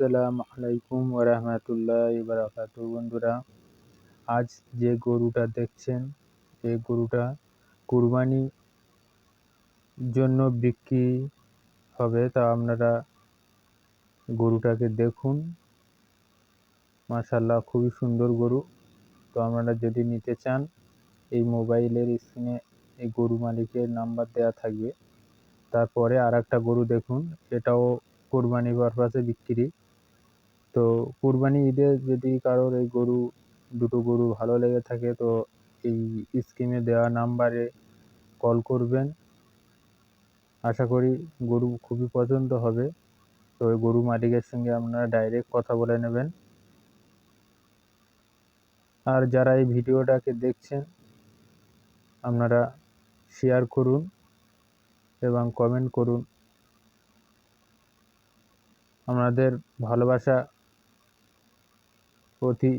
আসসালামু আলাইকুম ওরহমতুল্লাহ বারাকাত বন্ধুরা, আজ যে গরুটা দেখছেন এই গরুটা কুরবানি জন্য বিক্রি হবে তা আপনারা গরুটাকে দেখুন। মাশাল্লাহ খুবই সুন্দর গরু। তো আপনারা যদি নিতে চান, এই মোবাইলের স্ক্রিনে এই গরু মালিকের নাম্বার দেওয়া থাকবে। তারপরে আর একটা গরু দেখুন, এটাও কোরবানি পারপাসে বিক্রি। তো কোরবানি ঈদে যদি কারোর এই গরু, দুটো গরু ভালো লেগে থাকে, তো এই স্কিমে দেওয়া নাম্বারে কল করবেন। আশা করি গরু খুবই পছন্দ হবে। তো ওই গরু মালিকের সঙ্গে আপনারা ডাইরেক্ট কথা বলে নেবেন। আর যারা এই ভিডিওটাকে দেখছেন, আপনারা শেয়ার করুন এবং কমেন্ট করুন। আমাদের ভালোবাসা बहुत ही